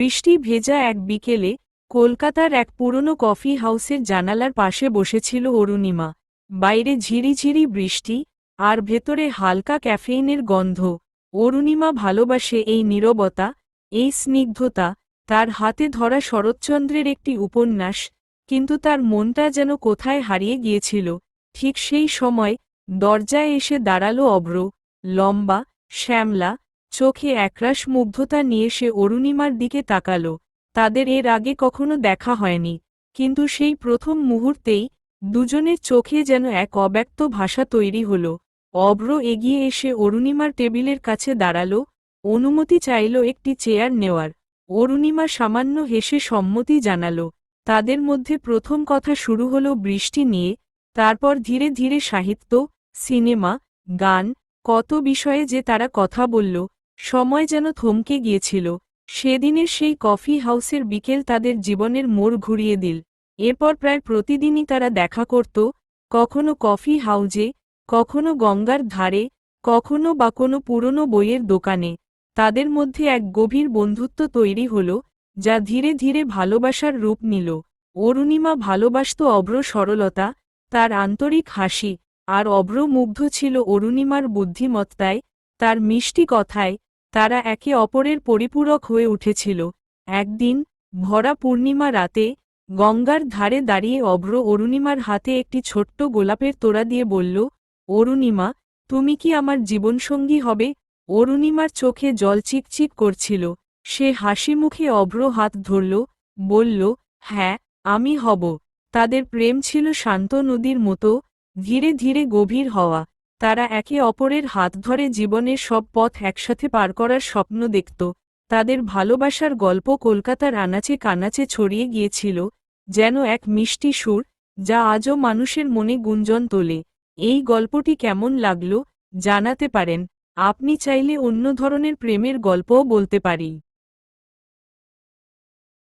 বৃষ্টি ভেজা এক বিকেলে কলকাতার এক পুরনো কফি হাউসের জানালার পাশে বসেছিল অরুণিমা। বাইরে ঝিরিঝিরি বৃষ্টি আর ভেতরে হালকা ক্যাফেইনের গন্ধ। অরুণিমা ভালোবাসে এই নীরবতা, এই স্নিগ্ধতা, তার হাতে ধরা শরৎচন্দ্রের একটি উপন্যাস, কিন্তু তার মনটা যেন কোথায় হারিয়ে গিয়েছিল। ঠিক সেই সময় দরজায় এসে দাঁড়াল অব্র লম্বা, শ্যামলা চোখে একরাশ মুগ্ধতা নিয়ে সে অরুণিমার দিকে তাকাল। তাদের এর আগে কখনো দেখা হয়নি, কিন্তু সেই প্রথম মুহূর্তেই দুজনের চোখে যেন এক অব্যক্ত ভাষা তৈরি হল। অব্র এগিয়ে এসে অরুণিমার টেবিলের কাছে দাঁড়াল, অনুমতি চাইল একটি চেয়ার নেওয়ার। অরুণিমা সামান্য হেসে সম্মতি জানাল। তাদের মধ্যে প্রথম কথা শুরু হল বৃষ্টি নিয়ে, তারপর ধীরে ধীরে সাহিত্য, সিনেমা, গান, কত বিষয়ে যে তারা কথা বলল সময় যেন থমকে গিয়েছিল, সেদিনের সেই কফি হাউসের বিকেল তাদের জীবনের মোড় ঘুরিয়ে দিল। এরপর প্রায় প্রতিদিনই তারা দেখা করত, কখনো কফি হাউজে, কখনো গঙ্গার ধারে, কখনো বা কোনো পুরনো বইয়ের দোকানে। তাদের মধ্যে এক গভীর বন্ধুত্ব তৈরি হল, যা ধীরে ধীরে ভালোবাসার রূপ নিল। অরুণিমা ভালোবাসত অব্র সরলতা, তার আন্তরিক হাসি, আর অব্র মুগ্ধ ছিল অরুণিমার বুদ্ধিমত্তায়, তার মিষ্টি কথায় তারা একে অপরের পরিপূরক হয়ে উঠেছিল। একদিন, ভরা পূর্ণিমা রাতে, গঙ্গার ধারে দাঁড়িয়ে অভ্র অরুণিমার হাতে একটি ছোট্ট গোলাপের তোড়া দিয়ে বলল, অরুণিমা, তুমি কি আমার জীবনসঙ্গী হবে? অরুণিমার চোখে জল চিকচিক করছিল। সে হাসি মুখে অভ্র হাত ধরল, বলল হ্যাঁ আমি হব। তাদের প্রেম ছিল শান্ত নদীর মতো, ধীরে ধীরে গভীর হওয়া। তারা একে অপরের হাত ধরে জীবনের সব পথ একসাথে পার করার স্বপ্ন দেখত। তাদের ভালোবাসার গল্প কলকাতার আনাচে কানাচে ছড়িয়ে গিয়েছিল, যেন এক মিষ্টি সুর, যা আজও মানুষের মনে গুঞ্জন তোলে। এই গল্পটি কেমন লাগল, জানাতে পারেন। আপনি চাইলে অন্য ধরনের প্রেমের গল্পও বলতে পারি।